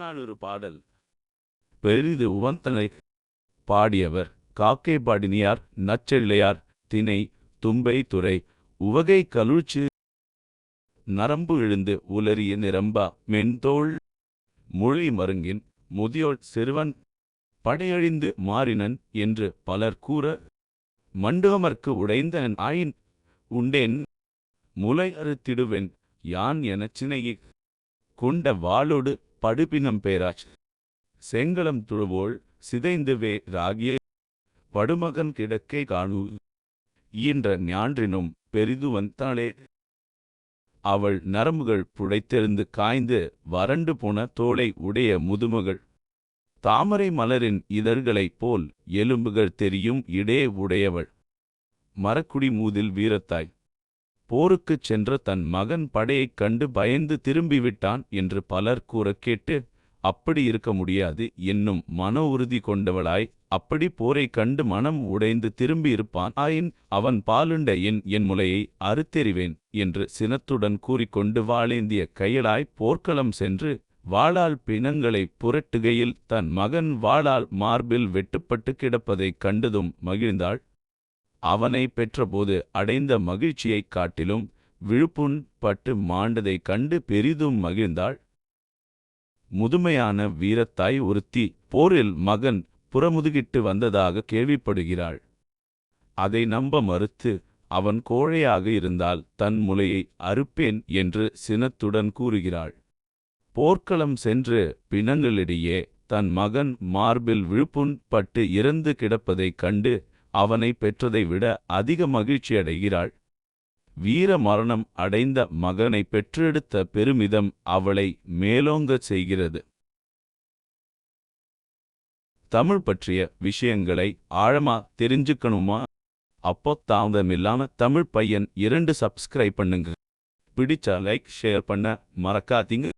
புறநானூறு பாடல். பெரிது உவந்தனை பாடியவர் காக்கை பாடினியார் நச்செல்லையார் தினை தும்பை துறை உவகை கலுழ்ச்சு நரம்பு எழுந்து உலரிய நிரம்பா மென்தோள் மொழி மருங்கின் முதியோள் சிறுவன் படையழிந்து மாறினன் என்று பலர் கூற மண்டுகமர்க்கு உடைந்தனன் ஆயின் உண்டேன் முலை அறுத்திடுவேன் யான் எனச் சினையி கொண்ட வாளோடு படுபினம் பேராச். செங்களம் துழுவோள் சிதைந்து வே ராகிய படுமகன் கிடக்கை காணு. ஈன்ற ஞான்றினும் பெரிதுவந்தாளே அவள் நரம்புகள் புடைத்தெழுந்து காய்ந்து வறண்டு போன தோளை உடைய முதுமகள். தாமரை மலரின் இதழ்களைப் போல் எலும்புகள் தெரியும் இடே உடையவள். மரக்குடி மூதில் வீரத்தாய். போருக்குச் சென்ற தன் மகன் படையைக் கண்டு பயந்து திரும்பிவிட்டான் என்று பலர் கூறக் கேட்டு அப்படி இருக்க முடியாது. என்னும் மன உறுதி கொண்டவளாய் அப்படி போரைக் கண்டு மனம் உடைந்து திரும்பியிருப்பான். ஆயின் அவன் பாலுண்ட என் என் முலையை அறுத்தெறிவேன் என்று சினத்துடன் கூறிக்கொண்டு வாளேந்திய கையலாய் போர்க்களம் சென்று வாளால் பிணங்களை புரட்டுகையில் தன் மகன் வாளால் மார்பில் வெட்டுப்பட்டு கிடப்பதைக் கண்டதும் மகிழ்ந்தாள். அவனை பெற்றபோது அடைந்த மகிழ்ச்சியைக் காட்டிலும் விழுப்புண் பட்டு மாண்டதைக் கண்டு பெரிதும் மகிழ்ந்தாள். முதுமையான வீரத்தாய் ஒருத்தி போரில் மகன் புறமுதுகிட்டு வந்ததாக கேள்விப்படுகிறாள். அதை நம்ப மறுத்து அவன் கோழையாக இருந்தால் தன் முலையை அறுப்பேன் என்று சினத்துடன் கூறுகிறாள். போர்க்களம் சென்று பிணங்களிடையே தன் மகன் மார்பில் விழுப்புண் பட்டு இறந்து கிடப்பதைக் கண்டு அவனை பெற்றதை விட அதிக மகிழ்ச்சியடைகிறாள். வீர மரணம் அடைந்த மகனை பெற்றெடுத்த பெருமிதம் அவளை மேலோங்கச் செய்கிறது. தமிழ் பற்றிய விஷயங்களை ஆழமா தெரிஞ்சுக்கணுமா? அப்போ தாமதமில்லாம தமிழ் பையன் இரண்டு சப்ஸ்கிரைப் பண்ணுங்க. பிடிச்சா லைக் ஷேர் பண்ண மறக்காதீங்க.